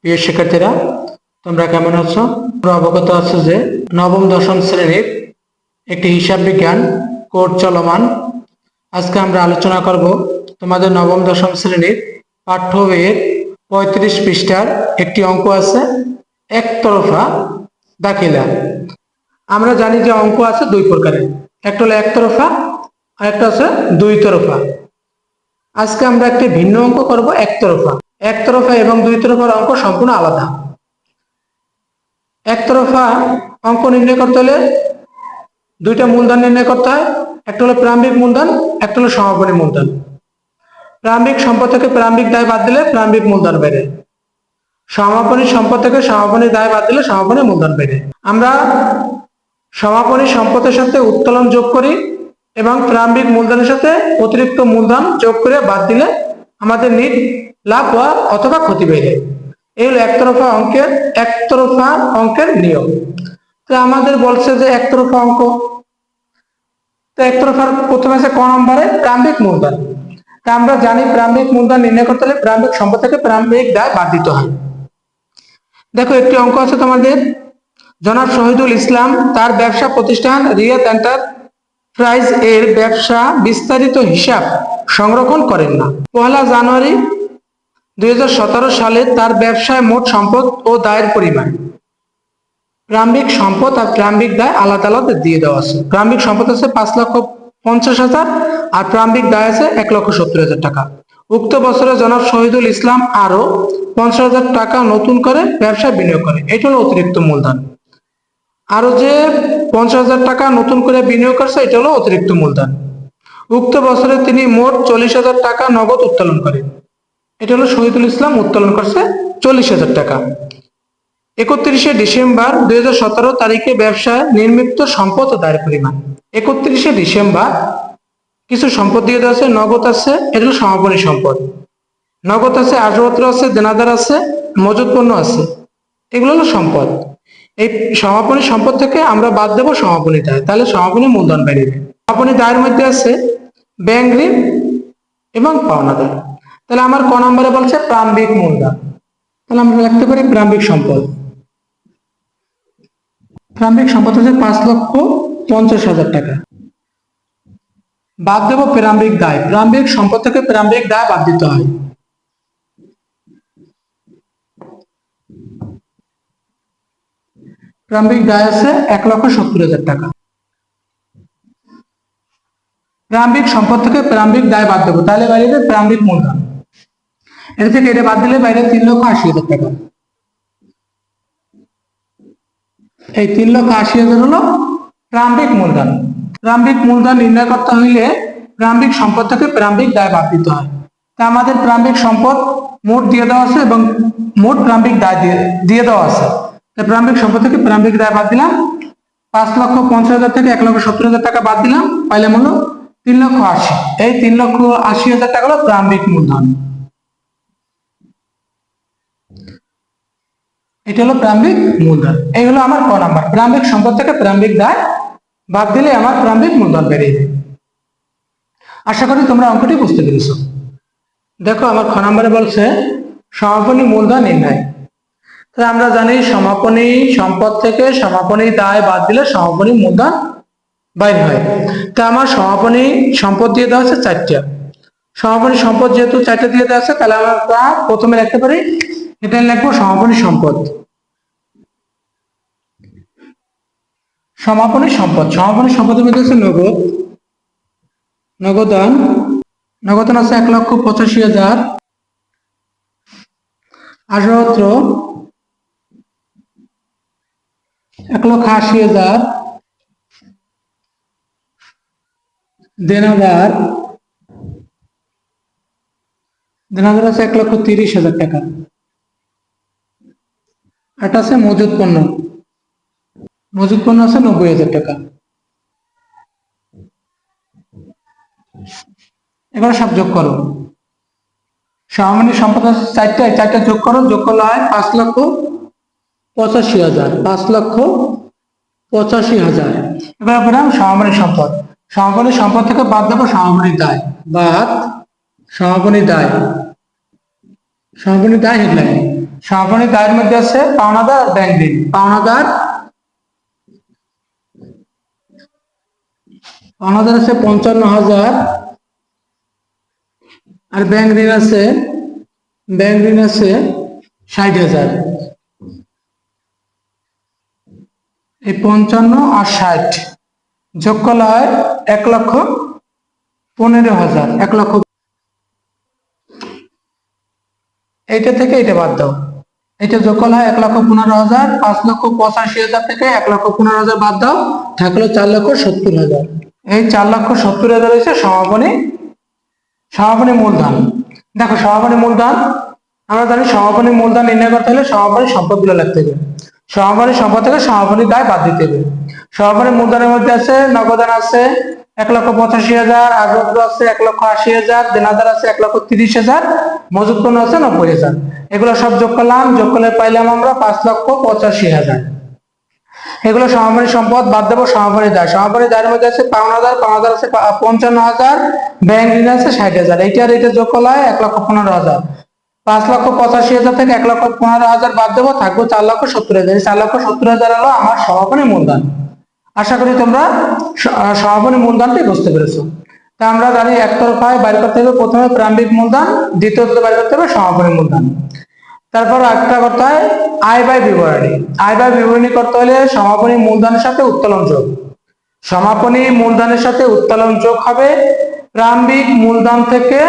প্রিয় শিক্ষার্থীরা, তোমরা কেমন আছো? অবগত আছো যে নবম, দশম শ্রেণির একটি হিসাব বিজ্ঞান কোর্স চলমান। আজকে আমরা আলোচনা করব তোমাদের নবম, দশম শ্রেণির পাঠ্য বইয়ের পঁয়ত্রিশ পৃষ্ঠার একটি অঙ্ক আছে, একতরফা দাখিলা। আমরা জানি যে অঙ্ক আছে দুই প্রকারের, একটা হলো একতরফা আর একটা আছে দুই তরফা আজকে আমরা একটি ভিন্ন অঙ্ক করব একতরফা। একতরফা এবং দুই তরফার অঙ্ক সম্পূর্ণ আলাদা। একতরফা অঙ্ক নির্ণয় করতে হলে দুইটা মূলধন নির্ণয় করতে হয়। একটা হলো প্রারম্ভিক মূলধন, একটা হলো সমাপনী মূলধন। প্রারম্ভিক সম্পদ থেকে প্রারম্ভিক দায় বাদ দিলে প্রারম্ভিক মূলধন বেড়ে। সমাপনী সম্পদ থেকে সমাপনী দায় বাদ দিলে সমাপনী মূলধন বেড়ে। আমরা সমাপনী সম্পদের সাথে উত্তোলন যোগ করি এবং প্রারম্ভিক মূলধনের সাথে অতিরিক্ত মূলধন যোগ করে বাদ দিলে আমাদের নিট লাভ হওয়া অথবা ক্ষতি বেড়ে এই হলো একতরফা অঙ্কের একতরফা অঙ্কের নিয়ম। তো আমাদের বলছে যে একতরফা অঙ্ক। তো একতরফার প্রথমে আছে ক নম্বরে প্রারম্ভিক মূলধন। তা আমরা জানি প্রারম্ভিক মূলধন নির্ণয় করতে হলে প্রারম্ভিক সম্পদ থেকে প্রারম্ভিক দায় বাদ দিতে হয়। দেখো, একটি অঙ্ক আছে তোমাদের। জনাব শহীদুল ইসলাম তার ব্যবসা প্রতিষ্ঠান রিয়াত এন্টারপ্রাইজ এর ব্যবসা বিস্তারিত হিসাব সংরক্ষণ করেন না। পহেলা জানুয়ারি দুই হাজার সতেরো সালে তার ব্যবসায় মোট সম্পদ ও দায়ের পরিমাণ। প্রারম্ভিক সম্পদ আর প্রারম্ভিক দায় আলাদা আলাদা দিয়ে দেওয়া আছে। প্রারম্ভিক সম্পদ আছে পাঁচ লক্ষ পঞ্চাশ হাজার আর প্রারম্ভিক দায় আছে এক লক্ষ সত্তর হাজার টাকা। উক্ত বছরে জনাব শহীদুল ইসলাম আরও পঞ্চাশ হাজার টাকা নতুন করে ব্যবসায় বিনিয়োগ করে। এটা হলো অতিরিক্ত মূলধন। আরও যে পঞ্চাশ হাজার টাকা নতুন করে বিনিয়োগ করছে, এটা হলো অতিরিক্ত মূলধন। উক্ত বছরে তিনি মোট চল্লিশ হাজার টাকা নগদ উত্তোলন করেন। এটা হলো শহীদুল ইসলাম উত্তোলন করছে চল্লিশ হাজার টাকা। একত্রিশে ডিসেম্বর দুই হাজার সতেরো তারিখে ব্যবসায় নির্মিত সম্পদ দায়ের পরিমাণ। একত্রিশে ডিসেম্বর কিছু সম্পদ দিয়ে দেওয়া আছে, নগদ আছে, এটা হলো সমাপনী সম্পদ। নগদ আছে, আসবাবপত্র আছে, দেনাদার আছে, মজুত পণ্য আছে, এগুলো হলো সম্পদ। এই সমাপনী সম্পদ থেকে আমরা বাদ দেবো সমাপনী দায় তাহলে সমাপনী মূলধন বেরিয়ে সমাপনী দায়ের মধ্যে আছে ব্যাংক ঋণ এবং পাওনাদার। তাহলে আমার ক নম্বরে বলছে প্রারম্ভিক মূলধন। তাহলে আমরা লিখতে পারি প্রারম্ভিক সম্পদ। প্রারম্ভিক সম্পদ হচ্ছে পাঁচ লক্ষ পঞ্চাশ হাজার টাকা। বাদ দেবো প্রারম্ভিক দায়। প্রারম্ভিক সম্পদ থেকে প্রারম্ভিক দায় বাদ দিতে হয়। প্রারম্ভিক দায় আছে এক লক্ষ সত্তর হাজার টাকা। প্রারম্ভিক সম্পদ থেকে প্রারম্ভিক দায় বাদ দেবো। তাহলে যাবে প্রারম্ভিক মূলধন। থেকে এটা বাদ দিলে বাইরে তিন লক্ষ আশি হাজার টাকা। এই তিন লক্ষ আশি হাজার হলো প্রারম্ভিক মূলধন। প্রারম্ভিক মূলধন নির্ণয় করতে হইলে প্রারম্ভিক সম্পদ থেকে প্রারম্ভিক দায় বাদ দিতে হয়। তা আমাদের প্রারম্ভিক সম্পদ মোট দিয়ে দেওয়া আছে এবং মোট প্রারম্ভিক দায় দিয়ে দিয়ে দেওয়া আছে। তা প্রারম্ভিক সম্পদ থেকে প্রারম্ভিক দায় বাদ দিলাম। পাঁচ লক্ষ পঞ্চাশ হাজার থেকে এক লক্ষ সত্তর হাজার টাকা বাদ দিলাম। পাইলাম হলো তিন লক্ষ আশি। এই তিন লক্ষ আশি হাজার টাকা হলো প্রারম্ভিক মূলধন। এটা হলো প্রারম্ভিক মূলধন। এই হলো আমার ক নাম্বার। প্রারম্ভিক সম্পদ থেকে প্রারম্ভিক দায় বাদ দিলে আমার প্রারম্ভিক মূলধন বেরিয়ে যায়। আশা করি তোমরা অঙ্কটি বুঝতে পেরেছ। দেখো আমার খ নম্বরে বলছে সমাপনী মূলধন নির্ণয়। তো আমরা জানি সমাপনী সম্পদ থেকে সমাপনী দায় বাদ দিলে সমাপনী মূলধন বাইর হয়। তা আমার সমাপনী সম্পদ দিয়ে দেওয়া আছে চারটা। সমাপনী সম্পদ যেহেতু চারটা দিয়ে দেওয়া আছে তাহলে আমরা প্রথমে রাখতে পারি এটা লিখব, সমাপনী সম্পদ। সমাপনী সম্পদ, সমাপনী সম্পদের মধ্যে আছে নগদ। নগদান। নগদান আছে এক লক্ষ পঁচাশি হাজার। আসবাবপত্র। এক লক্ষ আশি হাজার। দেনাদার। দেনাদার আছে এক লক্ষ তিরিশ হাজার টাকা। এটা আছে মজুদ পণ্য। মজুদ পণ্য আছে নব্বই হাজার টাকা। এবার সব যোগ করো। সামান্য সম্পদ আছে চারটা চারটা যোগ করো, যোগ করলে হয় পাঁচ লক্ষ পঁচাশি হাজার, পাঁচ লক্ষ পঁচাশি হাজার। এবার পেলাম সমাপনী সম্পদ। সমাপনী সম্পদ থেকে বাদ দেবো সমাপনী দায়। বাদ সমাপনী দায়। সমাপনী দায় হেডলাইন সমাপনী দায়ের মধ্যে আছে পাওনাদার আর ব্যাংক ঋণ। পাওনাদার? পাওনাদার আছে পঞ্চান্ন হাজার। আর ব্যাংক ঋণ আছে ব্যাংক ঋণ আছে ষাট হাজার। এই পঞ্চান্ন আর ষাট যোগ করলে হয় এক লক্ষ পনেরো হাজার। এক লক্ষ এইটা থেকে এটা বাদ দাও। এটা যোগ করলে হয় এক লক্ষ পনেরো হাজার, পাঁচ লক্ষ পঁচাশি হাজার থেকে এক লক্ষ পনেরো হাজার বাদ দাও, থাকল চার লক্ষ সত্তর হাজার। এই চার লক্ষ সত্তর হাজার হচ্ছে সমাপনী সমাপনী মূলধন। দেখো সমাপনী মূলধন, আমরা জানি সমাপনী মূলধন নির্ণয় করতে হলে সমাপনী সম্পদগুলো লাগতে হবে। সমাপনী সম্পদ থেকে সমাপনী দায় বাদ দিতে হবে। সমাপনী মূলধনের মধ্যে আছে, নগদান আছে এক লক্ষ পঁচাশি হাজার আগ্রহ আছে এক লক্ষ আশি হাজার দেনাদার আছে এক লক্ষ তিরিশ হাজার পণ্য আছে নব্বই হাজার। এগুলো সব যোগ করলাম, যোগ করলে পাইলাম আমরা পাঁচ লক্ষ পঁচাশি হাজার। এগুলো সমাপনী সম্পদ, বাদ দেবো সমাপনী দায়। সমাপনী দায়ের মধ্যে আছে পাওনাদার পাওনাদার আছে পঞ্চান্ন হাজার ব্যাংক ঋণ আছে ষাট হাজার। এইটা আর এটা যোগ করলে এক লক্ষ পনেরো হাজার। পাঁচ লক্ষ পঁচাশি হাজার থেকে এক লক্ষ পনেরো হাজার বাদ দেবো, থাকব চার লক্ষ সত্তর হাজার। চার লক্ষ সত্তর হাজার হলো আমার সমাপনী মূলধন। আশা করি তোমরা সমাপনী মূলধনটি বুঝতে পেরেছ। তা আমরা জানি একতরফায় বাইর করতে হবে প্রথমে প্রারম্ভিক মূলধন দ্বিতীয়ত বাইর করতে হবে সমাপনী মূলধন তারপর একটা করতে হয় আয় বাই বিবরণী। আয় বাই বিবরণী করতে হলে সমাপনী মূলধনের সাথে উত্তোলন যোগ। সমাপনী মূলধনের সাথে উত্তোলন যোগ হবে প্রারম্ভিক মূলধন থেকে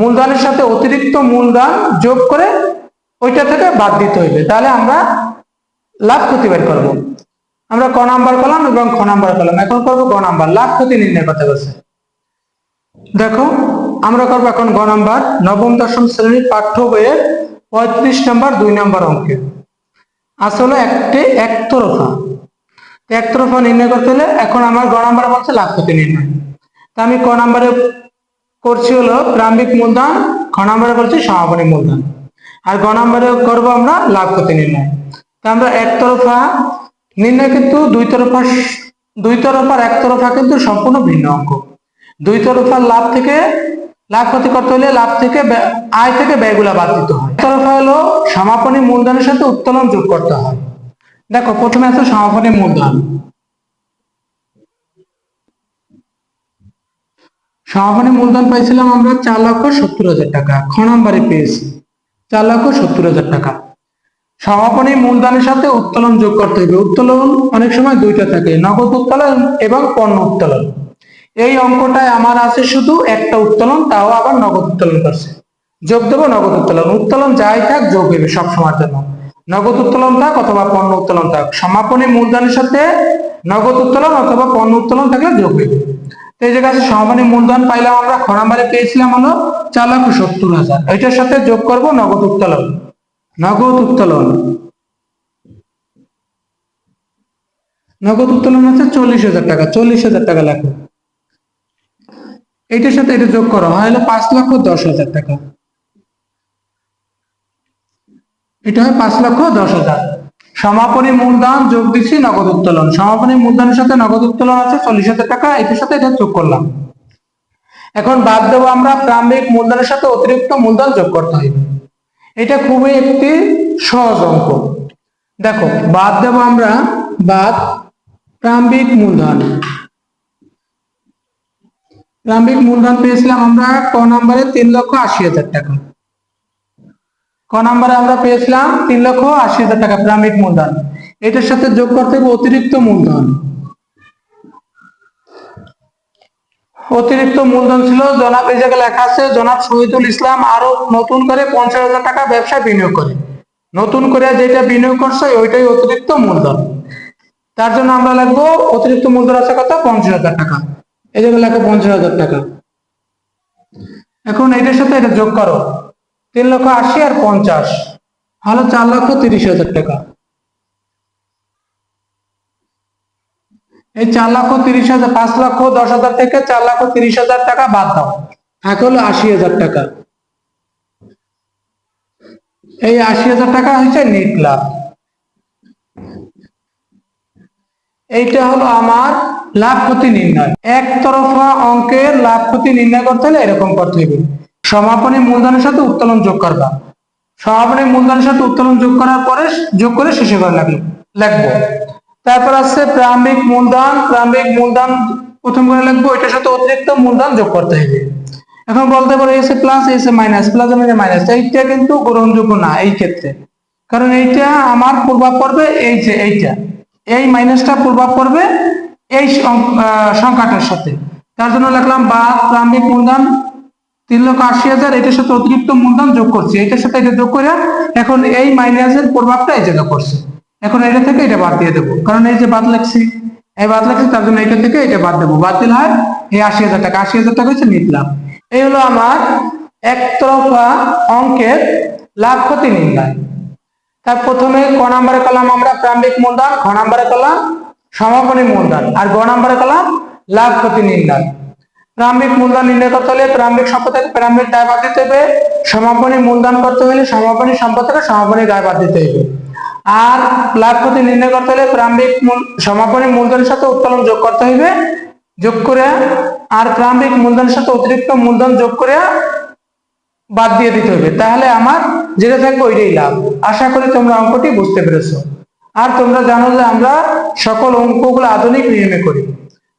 মূলধনের সাথে অতিরিক্ত মূলধন যোগ করে ওইটা থেকে বাদ দিতে হইবে। তাহলে আমরা লাভ ক্ষতি বের করব। আমরা ক নাম্বার করলাম এবং খ নাম্বার করলাম। এখন করব গ নাম্বার। লাভ ক্ষতি নির্ণয় করতে বলছে। দেখো, আমরা করব এখন গ নাম্বার। নবম, দশম শ্রেণির পাঠ্য বইয়ের পঁয়ত্রিশ নাম্বার দুই নাম্বার অঙ্কে। আসলে একটি একতরফা। একতরফা নির্ণয় করতে হলে এখন আমার গ নাম্বার বলছে লাভ ক্ষতি নির্ণয়। তা আমি ক নাম্বারে করছি হলো প্রারম্ভিক মূলধন, খ নাম্বারে করছি সমাপনী মূলধন। আর গ নাম্বারে করব আমরা লাভ ক্ষতি নির্ণয়। তা আমরা একতরফা নির্ণয় কিন্তু দুই তরফা দুই তরফার এক তরফা কিন্তু সম্পূর্ণ ভিন্ন অঙ্ক। দুই তরফার লাভ থেকে লাভ ক্ষতি করতে হলে লাভ থেকে আয় থেকে ব্যয়গুলা বাদ দিতে হয়। তরফা হলো সমাপনী মূলধনের সাথে উত্তোলন যোগ করতে হয়। দেখো, প্রথমে আছে সমাপনী মূলধন। সমাপনী মূলধন পাইছিলাম আমরা চার লক্ষ সত্তর হাজার টাকা। খ নম্বরে পেয়েছি। চার লক্ষ সত্তর হাজার টাকা। সমাপনী মূলধনের সাথে উত্তোলন যোগ করতে হবে। উত্তোলন অনেক সময় দুইটা থাকে, নগদ উত্তোলন এবং পণ্য উত্তোলন। এই অঙ্কটায় আমার আছে শুধু একটা উত্তোলন, তাও আবার নগদ উত্তোলন করছে। যোগ দেবো নগদ উত্তোলন। উত্তোলন যাই থাক, যোগ হবে সব সময়ের জন্য। নগদ উত্তোলন থাক অথবা পণ্য উত্তোলন থাক। সমাপনী মূলধনের সাথে নগদ উত্তোলন অথবা পণ্য উত্তোলন থাকলে যোগ তো এই জায়গায় আছে সমাপনী মূলধন পাইলাম আমরা। খ নাম্বারে পেয়েছিলাম হলো চার লক্ষ সত্তর হাজার। এটার সাথে যোগ করব নগদ উত্তোলন। নগদ উত্তোলন। নগদ উত্তোলন আছে চল্লিশ হাজার টাকা, চল্লিশ হাজার টাকা লেখো। এইটার সাথে এটা যোগ করো, হয় হলো পাঁচ লক্ষ দশ হাজার টাকা। এটা হয় পাঁচ লক্ষ দশ হাজার। সমাপনী মূলধন যোগ দিচ্ছি নগদ উত্তোলন। সমাপনী মূলধনের সাথে নগদ উত্তোলন আছে চল্লিশ হাজার টাকা, এটার সাথে এটা যোগ করলাম। এখন বাদ দেবো আমরা প্রারম্ভিক মূলধনের সাথে অতিরিক্ত মূলধন যোগ করতে হবে। এটা খুবই একটি সহজ অঙ্ক। দেখো, বাদ দেব আমরা বাদ প্রারম্ভিক মূলধন। প্রারম্ভিক মূলধন পেয়েছিলাম আমরা ক নম্বরে তিন লক্ষ আশি হাজার টাকা। ক নম্বরে আমরা পেয়েছিলাম তিন লক্ষ আশি হাজার টাকা প্রারম্ভিক মূলধন। এটার সাথে যোগ করতে হবে অতিরিক্ত মূলধন। অতিরিক্ত মূলধন ছিল। জনাব এই জায়গায় লেখা আছে, জনাব শহীদুল ইসলাম আরও নতুন করে পঞ্চাশ হাজার টাকা ব্যবসায় বিনিয়োগ করে। নতুন করে যেটা বিনিয়োগ করছে, ওইটাই অতিরিক্ত মূলধন। তার জন্য আমরা লাগবো অতিরিক্ত মূলধন আছে কত? পঞ্চাশ হাজার টাকা। এই জায়গায় লেখো পঞ্চাশ হাজার টাকা। এখন এটার সাথে এটা যোগ করো। তিন লক্ষ আশি আর পঞ্চাশ। হলো চার লক্ষ তিরিশ হাজার টাকা। এই চার লক্ষ তিরিশ হাজার, পাঁচ লক্ষ দশ হাজার থেকে চার লক্ষ তিরিশ হাজার টাকা বাদ দাও। থাকে হলো আশি হাজার টাকা। এই আশি হাজার টাকা হচ্ছে নেট লাভ। এইটা হলো আমার লাভ ক্ষতি নির্ণয়। একতরফা অঙ্কের লাভ ক্ষতি নির্ণয় করতে হলে এরকম করতে হবে। সমাপনী মূলধনের সাথে উত্তোলন যোগ করবা। সমাপনী মূলধনের সাথে উত্তোলন যোগ করার পরে যোগ করে শেষে করে লাগল। লিখব তারপর আছে প্রারম্ভিক মূলধন। প্রারম্ভিক মূলধন প্রথম করে লিখব, এটার সাথে অতিরিক্ত মূলধন যোগ করতে হবে। এখন বলতে পারো এসে প্লাস এসে মাইনাস প্লাস মাইনাস এইটা কিন্তু গ্রহণযোগ্য না এই ক্ষেত্রে। কারণ এইটা আমার প্রভাব পড়বে এই যে এইটা। এই মাইনাসটা প্রভাব পড়বে এই সংখ্যাটার সাথে। তার জন্য লিখলাম বা প্রারম্ভিক মূলধন তিন লক্ষ আশি হাজার। এটার সাথে অতিরিক্ত মূলধন যোগ করছি। এটার সাথে এটা যোগ করে এখন এই মাইনাসের প্রভাবটা এই জায়গা করছে। এখন এটা থেকে এটা বাদ দিয়ে দেবো। কারণ এই যে বাদ লাগছি, এই বাদ লাগছে তার জন্য এটা থেকে এটা বাদ দেবো। বাদ দিলে হয়, এই আশি হাজার টাকা। আশি হাজার টাকা হচ্ছে নিলাম এই হলো আমার একতরফা অঙ্কের লাভ ক্ষতি নির্ণয়। তার প্রথমে ক নাম্বারে কলাম আমরা প্রারম্ভিক মূলধন খ নাম্বারে কলাম সমাপনী মূলধন, আর গ নাম্বারে কলাম লাভ ক্ষতি নির্ণয়। প্রারম্ভিক মূলধন নির্ণয় করতে হলে প্রারম্ভিক সম্পদ থেকে প্রারম্ভিক দায় বাদ দিতে হবে। সমাপনী মূলধন করতে হলে সমাপনী সম্পদ থেকে সমাপনী দায় বাদ দিতে হবে। আর লাভ ক্ষতি নির্ণয় করতে হলে প্রারম্ভিক সমাপনী মূলধনের সাথে উত্তোলন যোগ করতে হইবে। যোগ করে আর প্রারম্ভিক মূলধনের সাথে অতিরিক্ত মূলধন যোগ করে বাদ দিয়ে দিতে হবে তাহলে আমার যেটা থাকবে ওইটাই লাভ। আশা করি তোমরা অঙ্কটি বুঝতে পেরেছ। আর তোমরা জানো যে আমরা সকল অঙ্কগুলো আধুনিক নিয়মে করি।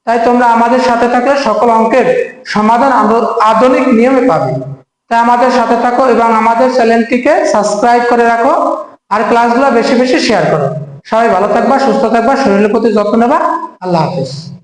তাই তোমরা আমাদের সাথে থাকলে সকল অঙ্কের সমাধান আধুনিক নিয়মে পাবে। তাই আমাদের সাথে থাকো এবং আমাদের চ্যানেলটিকে সাবস্ক্রাইব করে রাখো। আর ক্লাসগুলো বেশি বেশি শেয়ার করো। সবাই ভালো থাকবা, সুস্থ থাকবা, শরীরের প্রতি যত্ন নেবা। আল্লাহ হাফেজ।